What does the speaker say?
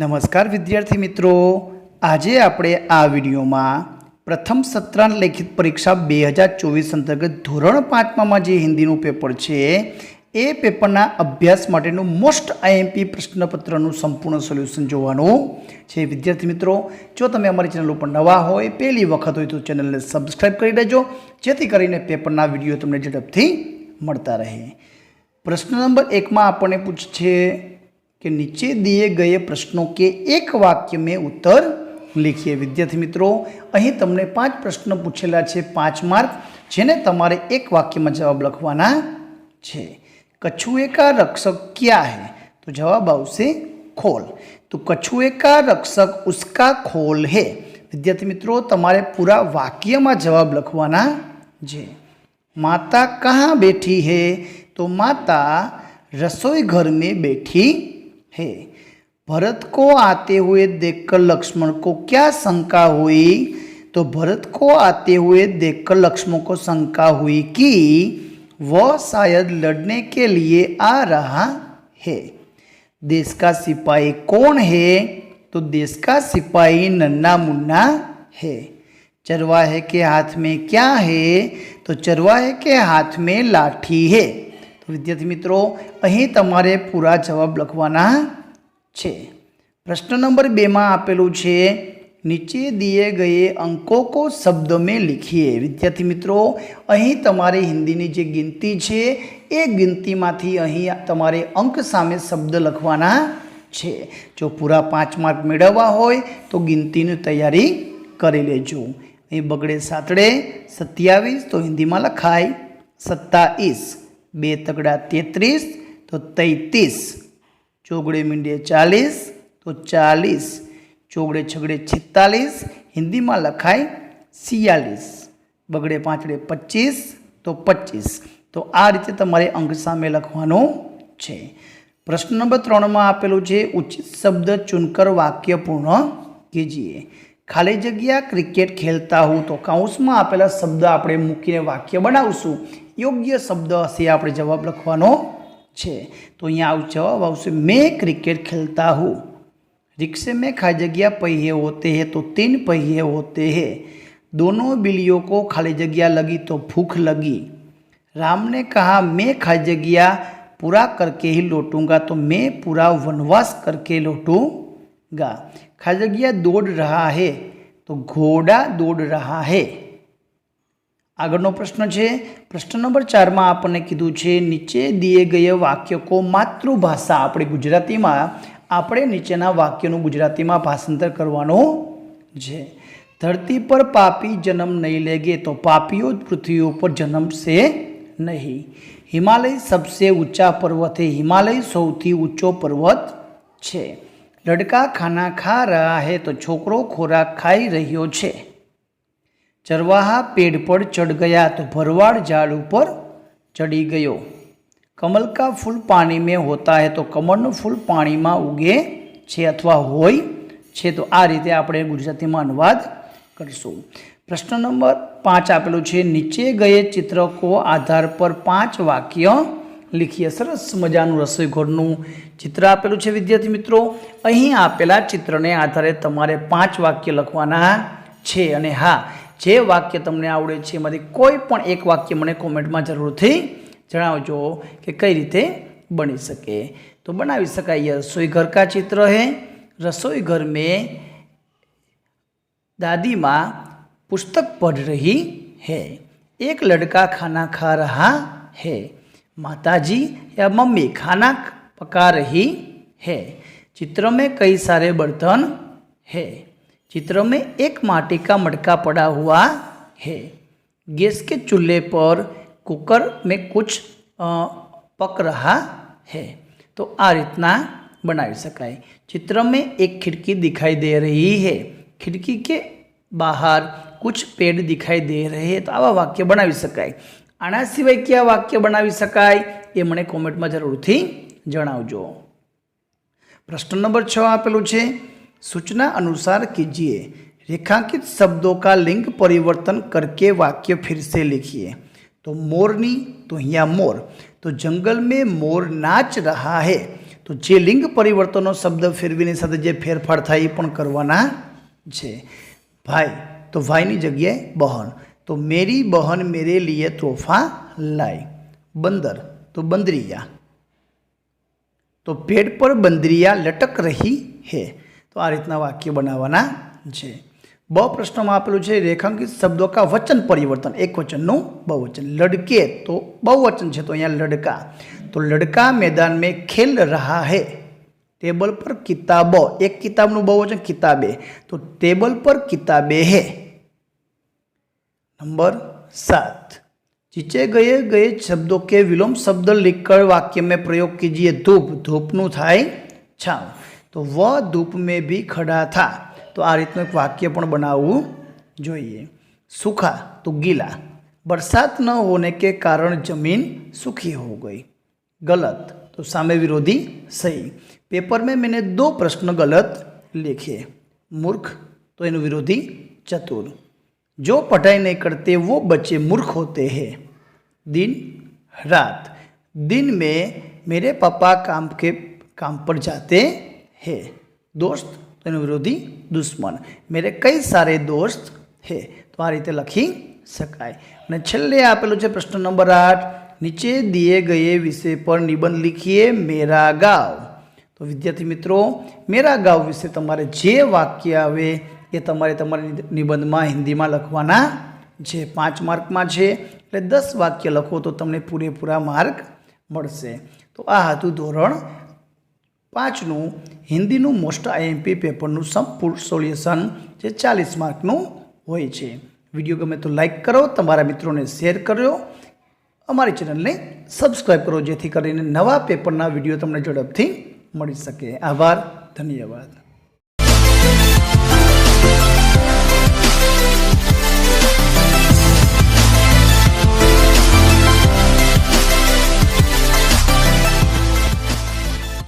નમસ્કાર વિદ્યાર્થી મિત્રો આજે આપણે આ વિડીયોમાં પ્રથમ સત્રાંત લેખિત પરીક્ષા બે હજાર ચોવીસ અંતર્ગત ધોરણ પાંચમામાં જે હિન્દીનું પેપર છે એ પેપરના અભ્યાસ માટેનું મોસ્ટ આઈએમપી પ્રશ્નપત્રનું સંપૂર્ણ સોલ્યુશન જોવાનું છે વિદ્યાર્થી મિત્રો જો તમે અમારી ચેનલ ઉપર નવા હોય પહેલી વખત હોય તો ચેનલને સબસ્ક્રાઈબ કરી દેજો જેથી કરીને પેપરના વિડીયો તમને ઝડપથી મળતા રહે પ્રશ્ન નંબર એકમાં આપણને પૂછશે कि नीचे दिए गए प्रश्नों के एक वाक्य में उत्तर लिखिए विद्यार्थी मित्रों अही तमने पांच प्रश्न पूछेला है पांच मार्क जेने तेरे एक वक्य में जवाब लखवा कछुए का रक्षक क्या है तो जवाब आल तो कछुए का रक्षक उसका खोल है विद्यार्थी मित्रों तेरे पूरा वाक्य में जवाब लखवा माता कहाँ बैठी है तो माता रसोई घर में बैठी है भरत को आते हुए देखकर लक्ष्मण को क्या शंका हुई तो भरत को आते हुए देखकर लक्ष्मण को शंका हुई कि वह शायद लड़ने के लिए आ रहा है देश का सिपाही कौन है तो देश का सिपाही नन्ना मुन्ना है चरवाहे के हाथ में क्या है तो चरवाहे के हाथ में लाठी है વિદ્યાર્થી મિત્રો અહીં તમારે પૂરા જવાબ લખવાના છે પ્રશ્ન નંબર બેમાં આપેલું છે નીચે દિએ ગયે અંકો કો શબ્દ મેં લિખીએ વિદ્યાર્થી મિત્રો અહીં તમારી હિન્દીની જે ગિનતી છે એ ગિનતીમાંથી અહીં તમારે અંક સામે શબ્દ લખવાના છે જો પૂરા પાંચ માર્ક મેળવવા હોય તો ગિનતીની તૈયારી કરી લેજો અહીં બગડે સાતડે સત્યાવીસ તો હિન્દીમાં લખાય સત્તાવીસ બે તગડા તેત્રીસ તો તૈત્રીસ ચોગડે મીંડે ચાલીસ તો ચાલીસ ચોગડે છગડે છેતાલીસ હિન્દીમાં લખાય સિયાલીસ બગડે પાંચડે પચીસ તો પચીસ તો આ રીતે તમારે અંક સામે લખવાનું છે પ્રશ્ન નંબર ત્રણમાં આપેલું છે ઉચિત શબ્દ ચુનકર વાક્ય પૂર્ણ કીજીએ खाली जगह क्रिकेट खेलता हूं तो कोष्ठक में આપેલા શબ્દા આપણે મૂકીને વાક્ય બનાવશું યોગ્ય શબ્દથી આપણે જવાબ લખવાનો છે તો અહીં આવો જવાબ આવશે મેં ક્રિકેટ ખેલતા હું રિક્ષામાં ખાલી જગ્યા પૈ へ હોતે હે તો 3 પૈ へ હોતે હે dono બિલિયો કો ખાલી જગ્યા लगी तो ભૂખ लगी राम ने कहा मैं खाली जगह पूरा करके ही लौटूंगा तो मैं पूरा वनवास करके लौटूंगा खाली દોડ दौड़ હે તો ઘોડા દોડ રહા હે આગળનો પ્રશ્ન છે પ્રશ્ન નંબર ચારમાં આપણને કીધું છે નીચે દિયે ગયે વાક્ય કો માતૃભાષા આપણે ગુજરાતીમાં આપણે નીચેના વાક્યનું ગુજરાતીમાં ભાષાંતર કરવાનું છે ધરતી પર પાપી જન્મ નહીં લેગે તો પાપીઓ પૃથ્વી ઉપર જન્મશે નહીં હિમાલય સબસે ઊંચા પર્વત હે હિમાલય સૌથી ઊંચો પર્વત છે લડકા ખાના ખા રહ્યા હે તો છોકરો ખોરાક ખાઈ રહ્યો છે ચરવાહા પેડ પર ચડ ગયા તો ભરવાડ ઝાડ ઉપર ચડી ગયો કમલ કા ફૂલ પાણી મેં હોતા હે તો કમળનું ફૂલ પાણીમાં ઉગે છે અથવા હોય છે તો આ રીતે આપણે ગુજરાતીમાં અનુવાદ કરીશું પ્રશ્ન નંબર પાંચ આપેલું છે નીચે ગયે ચિત્રકો આધાર પર પાંચ વાક્ય લીખીએ સરસ મજાનું રસોઈઘરનું ચિત્ર આપેલું છે વિદ્યાર્થી મિત્રો અહીં આપેલા ચિત્રને આધારે તમારે પાંચ વાક્ય લખવાના છે અને હા જે વાક્ય તમને આવડે છે એમાંથી કોઈ પણ એક વાક્ય મને કોમેન્ટમાં જરૂરથી જણાવજો કે કઈ રીતે બની શકે તો બનાવી શકાય રસોઈ ઘર કા ચિત્ર હે રસોઈઘર મેં દાદીમાં પુસ્તક पुस्तक રહી रही એક લડકા ખાના ખા રહા रहा माताजी या मम्मी खाना पका रही है चित्र में कई सारे बर्तन है चित्र में एक माटी का मटका पड़ा हुआ है गैस के चूल्हे पर कुकर में कुछ पक रहा है तो आ इतना बनाई सकाए चित्र में एक खिड़की दिखाई दे रही है खिड़की के बाहर कुछ पेड़ दिखाई दे रहे हैं तो आवा वाक्य बना बनाई सकाए અનાસિ વૈકેા વાક્ય બનાવી શકાય એ મને કોમેન્ટમાં જરૂરથી જણાવજો પ્રશ્ન નંબર 6 આપેલું છે સૂચના અનુસાર कीजिए रेखांकित શબ્દો કા લિંગ પરિવર્તન करके वाक्य फिर से लिखिए तो मोरनी તો અહીંયા મોર તો જંગલ મેં મોર નાચ રહા હૈ તો જે લિંગ પરિવર્તનનો શબ્દ ફેરવીને સાતે જે ફેરફાર થાય એ પણ કરવાના છે ભાઈ તો વાય ની જગ્યાએ બહળ तो मेरी बहन मेरे लिए तोहफा लाई बंदर तो बंदरिया तो पेड़ पर बंदरिया लटक रही है तो आ रीतना वाक्य बनावा ब प्रश्न में आपेलू रेखांकित शब्दों का वचन परिवर्तन एक वचन न बहुवचन लड़के तो बहुवचन है तो अँ लड़का तो लड़का मैदान में खेल रहा है टेबल पर किताबों एक किताब न बहुवचन किताबे तो टेबल पर किताबे है नंबर सात चीचे गए गए शब्दों के विलोम शब्द लिखकर वाक्य में प्रयोग कीजिए धूप धूप नु थाय छाव तो वह धूप में भी खड़ा था तो आ रीत એક વાક્ય પણ બનાવવું જોઈએ सूखा तो गीला बरसात न होने के कारण जमीन सूखी हो गई गलत तो सामे विरोधी सही पेपर में मैंने दो प्रश्न गलत लिखे मूर्ख तो એનું विरोधी चतुर जो पढ़ाई नहीं करते वो बच्चे मूर्ख होते हैं दिन रात दिन में मेरे पापा काम के काम पर जाते हैं दोस्त विरोधी दुश्मन मेरे कई सारे दोस्त है तो आ रीते लखी सकते छेलो प्रश्न नंबर आठ नीचे दिए गए विषय पर निबंध लिखिए मेरा गाँव तो विद्यार्थी मित्रों मेरा गाँव विषय तेरे जे वाक्य એ તમારે તમારા નિબંધમાં હિન્દીમાં લખવાના છે પાંચ માર્કમાં છે એટલે દસ વાક્ય લખો તો તમને પૂરેપૂરા માર્ક મળશે તો આ હતું ધોરણ પાંચનું હિન્દીનું મોસ્ટ આઈએમપી પેપરનું સંપૂર્ણ સોલ્યુશન જે ચાલીસ માર્કનું હોય છે વિડીયો ગમે તો લાઇક કરો તમારા મિત્રોને શેર કરો અમારી ચેનલને સબસ્ક્રાઈબ કરો જેથી કરીને નવા પેપરના વિડીયો તમને ઝડપથી મળી શકે આભાર ધન્યવાદ